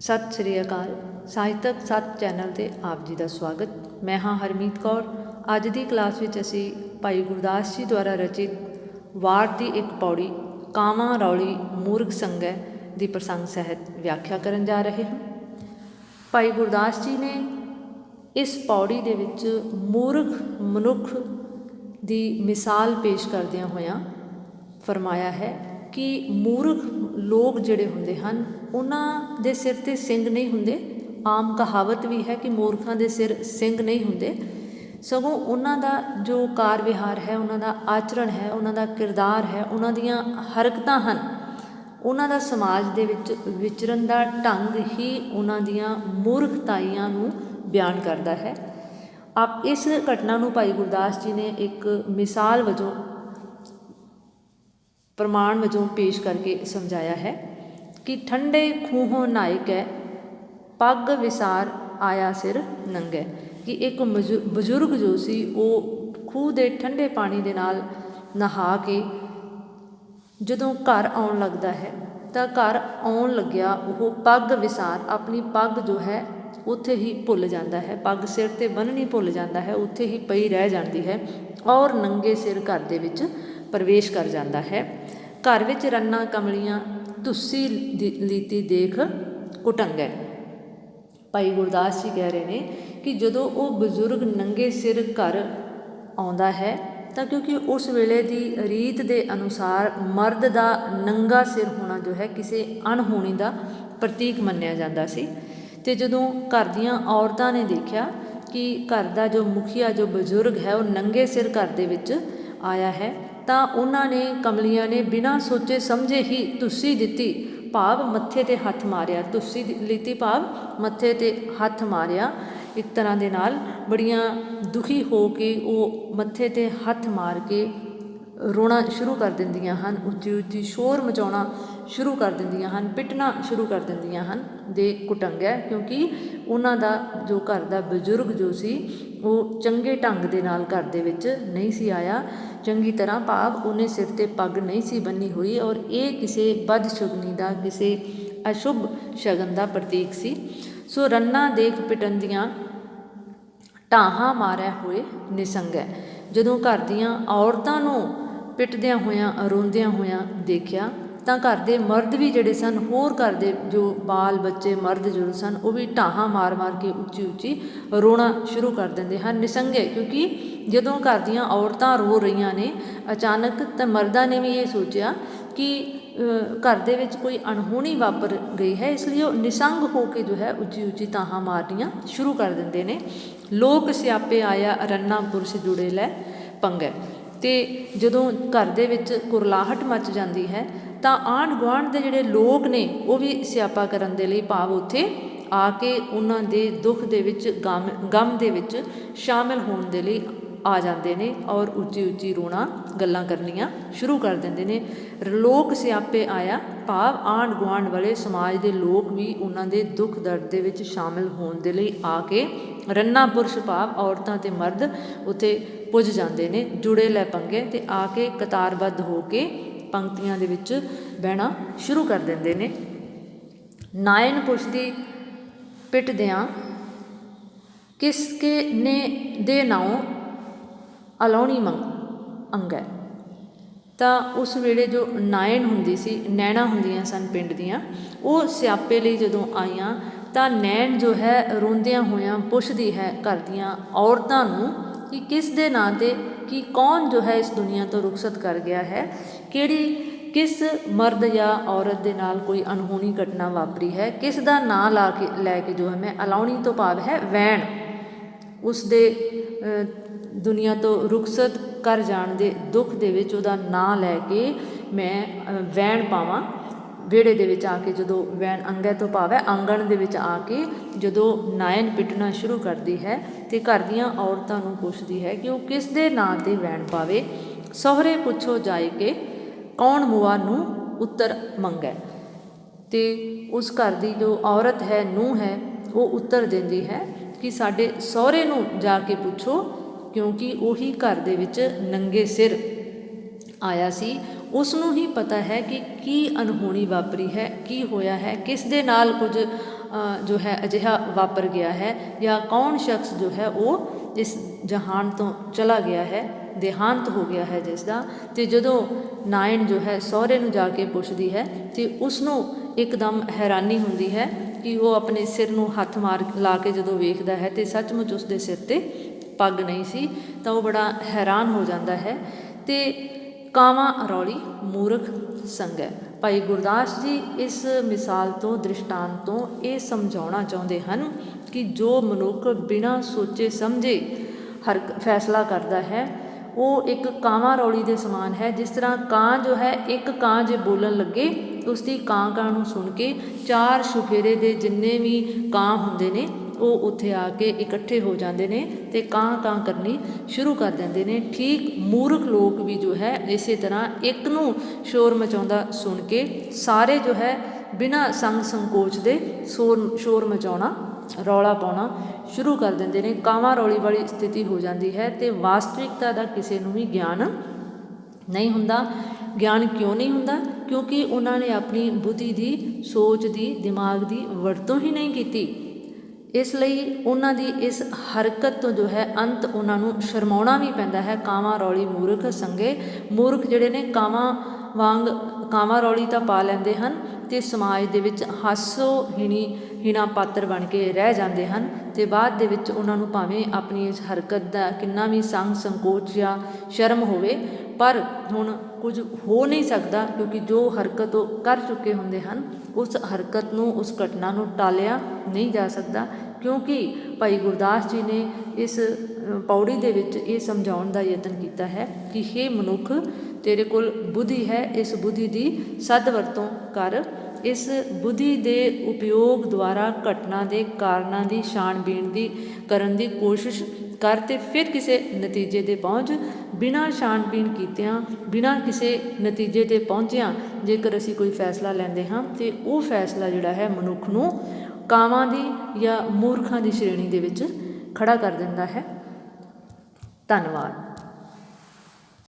ਸਤਿ ਸ੍ਰੀ ਅਕਾਲ। ਸਾਹਿਤਕ ਸੱਤ ਚੈਨਲ ਤੇ ਆਪ ਜੀ ਦਾ ਸਵਾਗਤ। ਮੈਂ ਹਾਂ ਹਰਮੀਤ ਕੌਰ। ਅੱਜ ਦੀ ਕਲਾਸ ਵਿੱਚ ਅਸੀਂ ਭਾਈ ਗੁਰਦਾਸ ਜੀ ਦੁਆਰਾ ਰਚਿਤ ਵਾਰ ਦੀ ਇੱਕ ਪੌੜੀ, ਕਾਵਾਂ ਰੌਲੀ ਮੂਰਖ ਸੰਗੈ ਦੀ ਪ੍ਰਸੰਗ ਸਹਿਤ ਵਿਆਖਿਆ ਕਰਨ ਜਾ ਰਹੇ ਹਾਂ। ਭਾਈ ਗੁਰਦਾਸ ਜੀ ਨੇ ਇਸ ਪੌੜੀ ਦੇ ਵਿੱਚ ਮੂਰਖ ਮਨੁੱਖ ਦੀ ਮਿਸਾਲ ਪੇਸ਼ ਕਰਦਿਆਂ ਹੋਇਆਂ ਫਰਮਾਇਆ ਹੈ ਕਿ ਮੂਰਖ ਲੋਕ ਜਿਹੜੇ ਹੁੰਦੇ ਹਨ, ਉਹਨਾਂ ਦੇ ਸਿਰ ਤੇ ਸਿੰਘ ਨਹੀਂ ਹੁੰਦੇ। ਆਮ ਕਹਾਵਤ ਵੀ ਹੈ ਕਿ ਮੂਰਖਾਂ ਦੇ ਸਿਰ ਸਿੰਘ ਨਹੀਂ ਹੁੰਦੇ। ਸਗੋਂ ਉਹਨਾਂ ਦਾ ਜੋ ਕਾਰ ਵਿਹਾਰ ਹੈ, ਉਹਨਾਂ ਦਾ ਆਚਰਣ ਹੈ, ਉਹਨਾਂ ਦਾ ਕਿਰਦਾਰ ਹੈ, ਉਹਨਾਂ ਦੀਆਂ ਹਰਕਤਾਂ ਹਨ, ਉਹਨਾਂ ਦਾ ਸਮਾਜ ਦੇ ਵਿੱਚ ਵਿਚਰਨ ਦਾ ਢੰਗ ਹੀ ਉਹਨਾਂ ਦੀਆਂ ਮੂਰਖਤਾਈਆਂ ਨੂੰ ਬਿਆਨ ਕਰਦਾ ਹੈ। ਆਪ ਇਸ ਘਟਨਾ ਨੂੰ ਭਾਈ ਗੁਰਦਾਸ ਜੀ ਨੇ ਇੱਕ ਮਿਸਾਲ ਵਜੋਂ ਪ੍ਰਮਾਣ ਵਜੋਂ ਪੇਸ਼ ਕਰਕੇ ਸਮਝਾਇਆ ਹੈ ਕਿ ਠੰਡੇ ਖੂਹੋਂ ਨਾਇਕ ਹੈ, ਪੱਗ ਵਿਸਾਰ ਆਇਆ ਸਿਰ ਨੰਗੇ। ਕਿ ਇੱਕ ਮਜੁ- ਬਜ਼ੁਰਗ ਜੋ ਸੀ, ਉਹ ਖੂਹ ਦੇ ਠੰਡੇ ਪਾਣੀ ਦੇ ਨਾਲ ਨਹਾ ਕੇ ਜਦੋਂ ਘਰ ਆਉਣ ਲੱਗਦਾ ਹੈ, ਤਾਂ ਘਰ ਆਉਣ ਲੱਗਿਆ, ਉਹ ਪੱਗ ਵਿਸਾਰ, ਆਪਣੀ ਪੱਗ ਜੋ ਹੈ, ਉੱਥੇ ਹੀ ਭੁੱਲ ਜਾਂਦਾ ਹੈ। ਪੱਗ ਸਿਰ ਤੇ ਬੰਨਣੀ ਭੁੱਲ ਜਾਂਦਾ ਹੈ, ਉੱਥੇ ਹੀ ਪਈ ਰਹਿ ਜਾਂਦੀ ਹੈ ਔਰ ਨੰਗੇ ਸਿਰ ਘਰ ਦੇ ਵਿੱਚ ਪ੍ਰਵੇਸ਼ ਕਰ ਜਾਂਦਾ ਹੈ। ਘਰ ਵਿੱਚ ਰੰਨਾ ਕਮਲੀਆਂ ਤੁਸੀ ਲੀਤੀ ਦੇਖ ਕੁਟੰਗੈ ਭਾਈ ਗੁਰਦਾਸ ਜੀ ਕਹਿ ਰਹੇ ਨੇ ਕਿ ਜਦੋਂ ਉਹ ਬਜ਼ੁਰਗ ਨੰਗੇ ਸਿਰ ਘਰ ਆਉਂਦਾ ਹੈ, ਤਾਂ ਕਿਉਂਕਿ ਉਸ ਵੇਲੇ ਦੀ ਰੀਤ ਦੇ ਅਨੁਸਾਰ ਮਰਦ ਦਾ ਨੰਗਾ ਸਿਰ ਹੋਣਾ ਜੋ ਹੈ ਕਿਸੇ ਅਣਹੋਣੀ ਦਾ ਪ੍ਰਤੀਕ ਮੰਨਿਆ ਜਾਂਦਾ ਸੀ। ਤੇ ਜਦੋਂ ਘਰ ਦੀਆਂ ਔਰਤਾਂ ਨੇ ਦੇਖਿਆ ਕਿ ਘਰ ਦਾ ਜੋ ਮੁਖੀਆ, ਜੋ ਬਜ਼ੁਰਗ ਹੈ, ਉਹ ਨੰਗੇ ਸਿਰ ਘਰ ਦੇ ਵਿੱਚ ਆਇਆ ਹੈ ਤਾਂ ਉਹਨਾਂ ਨੇ ਕਮਲੀਆਂ ਨੇ ਬਿਨਾਂ ਸੋਚੇ ਸਮਝੇ ਹੀ ਤੁਸੀ ਦਿੱਤੀ। ਭਾਵ ਮੱਥੇ ਤੇ ਹੱਥ ਮਾਰਿਆ। ਤੁਸੀ ਲੀਤੀ ਭਾਵ ਮੱਥੇ ਤੇ ਹੱਥ ਮਾਰਿਆ। ਇੱਕ ਤਰ੍ਹਾਂ ਦੇ ਨਾਲ ਬੜੀਆਂ ਦੁਖੀ ਹੋ ਕੇ ਉਹ ਮੱਥੇ ਤੇ ਹੱਥ ਮਾਰ ਕੇ ਰੋਣਾ ਸ਼ੁਰੂ ਕਰ ਦਿੰਦੀਆਂ ਹਨ, ਉੱਚੀ ਉੱਚੀ ਸ਼ੋਰ ਮਚਾਉਣਾ ਸ਼ੁਰੂ ਕਰ ਦਿੰਦੀਆਂ ਹਨ, ਪਿੱਟਣਾ ਸ਼ੁਰੂ ਕਰ ਦਿੰਦੀਆਂ ਹਨ ਦੇ ਕੁਟੰਗੈ ਕਿਉਂਕਿ ਉਹਨਾਂ ਦਾ ਜੋ ਘਰ ਦਾ ਬਜ਼ੁਰਗ ਜੋ ਸੀ, ਉਹ ਚੰਗੇ ਢੰਗ ਦੇ ਨਾਲ ਘਰ ਦੇ ਵਿੱਚ ਨਹੀਂ ਸੀ ਆਇਆ, ਚੰਗੀ ਤਰ੍ਹਾਂ ਭਾਵ ਉਹਨੇ ਸਿਰ ਤੇ ਪੱਗ ਨਹੀਂ ਸੀ ਬੰਨੀ ਹੋਈ ਔਰ ਇਹ ਕਿਸੇ ਬਦਸ਼ੁਗਨੀ ਦਾ, ਕਿਸੇ ਅਸ਼ੁਭ ਸ਼ਗਨ ਦਾ ਪ੍ਰਤੀਕ ਸੀ। ਸੋ ਰੰਨਾ ਦੇਖ ਪਿਟੰਦੀਆਂ ਢਾਹਾਂ ਮਾਰਿਆ ਹੋਏ ਨਿਸੰਗ ਹੈ। ਜਦੋਂ ਘਰ ਦੀਆਂ ਔਰਤਾਂ ਨੂੰ ਪਿੱਟਦਿਆਂ ਹੋਇਆਂ, ਰੋਂਦਿਆਂ ਹੋਇਆਂ ਦੇਖਿਆ, ਤਾਂ ਘਰ ਦੇ ਮਰਦ ਵੀ ਜਿਹੜੇ ਸਨ, ਹੋਰ ਘਰ ਦੇ ਜੋ ਬਾਲ ਬੱਚੇ, ਮਰਦ ਜੋ ਸਨ, ਉਹ ਵੀ ਢਾਹਾਂ ਮਾਰ-ਮਾਰ ਕੇ ਉੱਚੀ ਉੱਚੀ ਰੋਣਾ ਸ਼ੁਰੂ ਕਰ ਦਿੰਦੇ ਹਨ, ਨਿਸੰਗੇ, ਕਿਉਂਕਿ ਜਦੋਂ ਘਰ ਦੀਆਂ ਔਰਤਾਂ ਰੋ ਰਹੀਆਂ ਨੇ, ਅਚਾਨਕ ਤਾਂ ਮਰਦਾਂ ਨੇ ਵੀ ਇਹ ਸੋਚਿਆ ਕਿ ਘਰ ਦੇ ਵਿੱਚ ਕੋਈ ਅਣਹੋਣੀ ਵਾਪਰ ਗਈ ਹੈ, ਇਸ ਲਈ ਉਹ ਨਿਸੰਗ ਹੋ ਕੇ ਜੋ ਹੈ ਉੱਚੀ ਉੱਚੀ ਤਾਹਾਂ ਮਾਰਨੀਆਂ ਸ਼ੁਰੂ ਕਰ ਦਿੰਦੇ ਨੇ। ਲੋਕ ਸਿਆਪੇ ਆਇਆ, ਰੰਨਾ ਪੁਰਸ਼ ਜੁੜੇ ਲੈ, ਪੰਗੈ। ਤੇ ਜਦੋਂ ਘਰ ਦੇ ਵਿੱਚ ਕੁਰਲਾਹਟ ਮੱਚ ਜਾਂਦੀ ਹੈ, ਤਾਂ ਆਂਢ ਗੁਆਂਢ ਦੇ ਜਿਹੜੇ ਲੋਕ ਨੇ, ਉਹ ਵੀ ਸਿਆਪਾ ਕਰਨ ਦੇ ਲਈ ਭਾਵ ਉੱਥੇ ਆ ਕੇ ਉਹਨਾਂ ਦੇ ਦੁੱਖ ਦੇ ਵਿੱਚ, ਗਮ ਗਮ ਦੇ ਵਿੱਚ ਸ਼ਾਮਿਲ ਹੋਣ ਦੇ ਲਈ ਆ ਜਾਂਦੇ ਨੇ ਔਰ ਉੱਚੀ ਉੱਚੀ ਰੋਣਾ ਗੱਲਾਂ ਕਰਨੀਆਂ ਸ਼ੁਰੂ ਕਰ ਦਿੰਦੇ ਨੇ। ਲੋਕ ਸਿਆਪੇ ਆਇਆ ਭਾਵ ਆਂਢ ਗੁਆਂਢ ਵਾਲੇ ਸਮਾਜ ਦੇ ਲੋਕ ਵੀ ਉਹਨਾਂ ਦੇ ਦੁੱਖ ਦਰਦ ਦੇ ਵਿੱਚ ਸ਼ਾਮਿਲ ਹੋਣ ਦੇ ਲਈ ਆ ਕੇ ਰੰਨਾ ਪੁਰਸ਼ ਭਾਵ ਔਰਤਾਂ ਤੇ ਮਰਦ ਉੱਥੇ ਪੁੱਜ ਜਾਂਦੇ ਨੇ, ਜੁੜੇ ਲੈ ਪੰਗੇ ਤੇ ਆ ਕੇ ਕਤਾਰਬੱਧ ਹੋ ਕੇ ਪੰਕਤੀਆਂ ਦੇ ਵਿੱਚ ਬਹਿਣਾ ਸ਼ੁਰੂ ਕਰ ਦਿੰਦੇ ਨੇ। ਨਾਇਨ ਪੁੱਛਦੀ ਪਿੱਟਦਿਆਂ ਕਿਸ ਕੇ ਨੇ ਦੇ ਨਾਉ ਅਲਾਉਣੀ ਮੰਗ ਅੰਗੈ ਤਾਂ ਉਸ ਵੇਲੇ ਜੋ ਨਾਇਣ ਹੁੰਦੀ ਸੀ, ਨੈਣਾ ਹੁੰਦੀਆਂ ਸਨ ਪਿੰਡ ਦੀਆਂ, ਉਹ ਸਿਆਪੇ ਲਈ ਜਦੋਂ ਆਈਆਂ ਤਾਂ ਨੈਣ ਜੋ ਹੈ ਰੋਂਦਿਆਂ ਹੋਇਆਂ ਪੁੱਛਦੀ ਹੈ ਘਰ ਦੀਆਂ ਔਰਤਾਂ ਨੂੰ ਕਿ ਕਿਸ ਦੇ ਨਾਂ ਤੇ ਕਿ ਕੌਣ ਜੋ ਹੈ ਇਸ ਦੁਨੀਆ ਤੋਂ ਰੁਖਸਤ ਕਰ ਗਿਆ ਹੈ? ਕਿਹੜੀ, ਕਿਸ ਮਰਦ ਜਾਂ ਔਰਤ ਦੇ ਨਾਲ ਕੋਈ ਅਣਹੋਣੀ ਘਟਨਾ ਵਾਪਰੀ ਹੈ? ਕਿਸ ਦਾ ਨਾਂ ਲਾ ਕੇ, ਲੈ ਕੇ ਜੋ ਹੈ, ਮੈਂ ਅਲਾਉਣੀ ਤੋਂ ਭਾਵ ਹੈ ਵੈਣ। ਉਸ ਦੇ ਦੁਨੀਆ ਤੋਂ ਰੁਖਸਤ ਕਰ ਜਾਣ ਦੇ ਦੁੱਖ ਦੇ ਵਿੱਚ ਉਹਦਾ ਨਾਂ ਲੈ ਕੇ ਮੈਂ ਵੈਣ ਪਾਵਾਂ। ਵਿਹੜੇ ਦੇ ਵਿੱਚ ਆ ਕੇ ਜਦੋਂ ਵੈਣ ਅੰਗੈ ਤੋਂ ਭਾਵ, ਆਂਗਣ ਦੇ ਵਿੱਚ ਆ ਕੇ ਜਦੋਂ ਨਾਇਨ ਪਿੱਟਣਾ ਸ਼ੁਰੂ ਕਰਦੀ ਹੈ ਤੇ ਘਰ ਦੀਆਂ ਔਰਤਾਂ ਨੂੰ ਪੁੱਛਦੀ ਹੈ ਕਿ ਉਹ ਕਿਸ ਦੇ ਨਾਂ ਤੇ ਵੈਣ ਪਾਵੇ। ਸਹੁਰੇ ਪੁੱਛੋ ਜਾਏ ਕੇ ਕੌਣ ਮੁਆ ਨੂੰ ਉੱਤਰ ਮੰਗੈ। ਤੇ ਉਸ ਘਰ ਦੀ ਜੋ ਔਰਤ ਹੈ ਨੂੰ ਹੈ, ਉਹ ਉੱਤਰ ਦਿੰਦੀ ਹੈ ਕਿ ਸਾਡੇ ਸਹੁਰੇ ਨੂੰ ਜਾ ਕੇ ਪੁੱਛੋ ਕਿਉਂਕਿ ਉਹੀ ਘਰ ਦੇ ਵਿੱਚ ਨੰਗੇ ਸਿਰ ਆਇਆ ਸੀ। ਉਸ ਨੂੰ ਹੀ ਪਤਾ ਹੈ ਕਿ ਕੀ ਅਨਹੋਣੀ ਵਾਪਰੀ ਹੈ, ਕੀ ਹੋਇਆ ਹੈ, ਕਿਸ ਦੇ ਨਾਲ ਕੁਝ ਜੋ ਹੈ, ਅਜਿਹਾ ਵਾਪਰ ਗਿਆ ਹੈ ਜਾਂ ਕੌਣ ਸ਼ਖਸ ਜੋ ਹੈ ਉਹ ਇਸ ਜਹਾਨ ਤੋਂ ਚਲਾ ਗਿਆ ਹੈ, ਦੇਹਾਂਤ ਹੋ ਗਿਆ ਹੈ ਜਿਸ ਦਾ। ਤੇ ਜਦੋਂ ਨਾਇਣ ਜੋ ਹੈ ਸਹੁਰੇ ਨੂੰ ਜਾ ਕੇ ਪੁੱਛਦੀ ਹੈ ਤੇ ਉਸ ਨੂੰ ਇੱਕਦਮ ਹੈਰਾਨੀ ਹੁੰਦੀ ਹੈ ਕਿ ਉਹ ਆਪਣੇ ਸਿਰ ਨੂੰ ਹੱਥ ਮਾਰ ਲਾ ਕੇ ਜਦੋਂ ਵੇਖਦਾ ਹੈ ਤੇ ਸੱਚਮੁੱਚ ਉਸ ਦੇ ਸਿਰ ਤੇ ਪੱਗ ਨਹੀਂ ਸੀ, ਤਾਂ ਉਹ ਬੜਾ ਹੈਰਾਨ ਹੋ ਜਾਂਦਾ ਹੈ। ਤੇ ਕਾਵਾਂ ਅਰੌਲੀ ਮੂਰਖ ਸੰਗੈ ਭਾਈ ਗੁਰਦਾਸ ਜੀ ਇਸ ਮਿਸਾਲ ਤੋਂ, ਦ੍ਰਿਸ਼ਟਾਂਤ ਤੋਂ ਇਹ ਸਮਝਾਉਣਾ ਚਾਹੁੰਦੇ ਹਨ ਕਿ ਜੋ ਮਨੁੱਖ ਬਿਨਾਂ ਸੋਚੇ ਸਮਝੇ ਹਰ ਫੈਸਲਾ ਕਰਦਾ ਹੈ, ਉਹ ਇੱਕ ਕਾਵਾਂ ਰੌਲੀ ਦੇ ਸਮਾਨ ਹੈ। ਜਿਸ ਤਰ੍ਹਾਂ ਕਾਂ ਜੋ ਹੈ, ਇੱਕ ਕਾਂ ਜੇ ਬੋਲਣ ਲੱਗੇ ਉਸ ਦੀ ਕਾਂ ਕਾਂ ਨੂੰ ਸੁਣ ਕੇ ਚਾਰ ਸ਼ੁਫੇਰੇ ਦੇ ਜਿੰਨੇ ਵੀ ਕਾਂ ਹੁੰਦੇ ਨੇ ਉਹ ਉੱਥੇ ਆ ਕੇ ਇਕੱਠੇ ਹੋ ਜਾਂਦੇ ਨੇ ਤੇ ਕਾਂ ਕਾਂ ਕਰਨੀ ਸ਼ੁਰੂ ਕਰ ਦਿੰਦੇ ਨੇ। ਠੀਕ ਮੂਰਖ ਲੋਕ ਵੀ ਜੋ ਹੈ, ਇਸੇ ਤਰ੍ਹਾਂ ਇੱਕ ਨੂੰ ਸ਼ੋਰ ਮਚਾਉਂਦਾ ਸੁਣ ਕੇ ਸਾਰੇ ਜੋ ਹੈ, ਬਿਨਾਂ ਸੰਗ ਸੰਕੋਚ ਦੇ ਸ਼ੋਰ ਸ਼ੋਰ ਮਚਾਉਣਾ, ਰੌਲਾ ਪਾਉਣਾ ਸ਼ੁਰੂ ਕਰ ਦਿੰਦੇ ਨੇ। ਕਾਵਾਂ ਰੌਲੀ ਵਾਲੀ ਸਥਿਤੀ ਹੋ ਜਾਂਦੀ ਹੈ ਤੇ ਵਾਸਤਵਿਕਤਾ ਦਾ ਕਿਸੇ ਨੂੰ ਵੀ ਗਿਆਨ ਨਹੀਂ ਹੁੰਦਾ। ਗਿਆਨ ਕਿਉਂ ਨਹੀਂ ਹੁੰਦਾ? ਕਿਉਂਕਿ ਉਹਨਾਂ ਨੇ ਆਪਣੀ ਬੁੱਧੀ ਦੀ, ਸੋਚ ਦੀ, ਦਿਮਾਗ ਦੀ ਵਰਤੋਂ ਹੀ ਨਹੀਂ ਕੀਤੀ। ਇਸ ਲਈ ਉਹਨਾਂ ਦੀ ਇਸ ਹਰਕਤ ਤੋਂ ਜੋ ਹੈ ਅੰਤ ਉਹਨਾਂ ਨੂੰ ਸ਼ਰਮਾਉਣਾ ਵੀ ਪੈਂਦਾ ਹੈ। ਕਾਵਾਂ ਰੌਲੀ ਮੂਰਖ ਸੰਗੇ, ਮੂਰਖ ਜਿਹੜੇ ਨੇ ਕਾਵਾਂ ਵਾਂਗ, ਕਾਵਾਂ ਰੌਲੀ ਤਾਂ ਪਾ ਲੈਂਦੇ ਹਨ ਤੇ ਸਮਾਜ ਦੇ ਵਿੱਚ ਹਾਸੋ ਹੀਣੀ ਹੀਣਾ ਪਾਤਰ ਬਣ ਕੇ ਰਹਿ ਜਾਂਦੇ ਹਨ ਤੇ ਬਾਅਦ ਦੇ ਵਿੱਚ ਉਹਨਾਂ ਨੂੰ ਭਾਵੇਂ ਆਪਣੀ ਇਸ ਹਰਕਤ ਦਾ ਕਿੰਨਾ ਵੀ ਸੰਗ ਸੰਕੋਚ ਜਾਂ ਸ਼ਰਮ ਹੋਵੇ ਪਰ ਹੁਣ ਕੁਝ ਹੋ ਨਹੀਂ ਸਕਦਾ ਕਿਉਂਕਿ ਜੋ ਹਰਕਤ ਉਹ ਕਰ ਚੁੱਕੇ ਹੁੰਦੇ ਹਨ ਉਸ ਹਰਕਤ ਨੂੰ ਉਸ ਘਟਨਾ ਨੂੰ ਟਾਲਿਆ ਨਹੀਂ ਜਾ ਸਕਦਾ ਕਿਉਂਕਿ ਭਾਈ ਗੁਰਦਾਸ ਜੀ ਨੇ ਇਸ ਅ, ਪੌੜੀ ਦੇ ਵਿੱਚ ਇਹ ਸਮਝਾਉਣ ਦਾ ਯਤਨ ਕੀਤਾ ਹੈ ਕਿ हे ਮਨੁੱਖ ਤੇਰੇ ਕੋਲ ਬੁੱਧੀ ਹੈ ਇਸ ਬੁੱਧੀ ਦੀ ਸਦ ਵਰਤੋਂ ਕਰ। ਇਸ ਬੁੱਧੀ ਦੇ ਉਪਯੋਗ ਦੁਆਰਾ ਘਟਨਾ ਦੇ ਕਾਰਨਾਂ ਦੀ ਛਾਣਬੀਣ ਦੀ ਕਰਨ ਦੀ ਕੋਸ਼ਿਸ਼ ਕਰ ਤੇ ਫਿਰ ਕਿਸੇ ਨਤੀਜੇ ਤੇ ਪਹੁੰਚ। ਬਿਨਾਂ ਛਾਣਬੀਣ ਕੀਤਿਆਂ, ਬਿਨਾਂ ਕਿਸੇ ਨਤੀਜੇ ਤੇ ਪਹੁੰਚਿਆਂ ਜੇਕਰ ਅਸੀਂ ਕੋਈ ਫੈਸਲਾ ਲੈਂਦੇ ਹਾਂ ਤੇ ਉਹ ਫੈਸਲਾ ਜਿਹੜਾ ਹੈ ਮਨੁੱਖ ਨੂੰ ਕਾਵਾਂ ਦੀ ਜਾਂ ਮੂਰਖਾਂ ਦੀ ਸ਼੍ਰੇਣੀ ਦੇ ਵਿੱਚ ਖੜਾ ਕਰ ਦਿੰਦਾ ਹੈ। ਧੰਨਵਾਦ।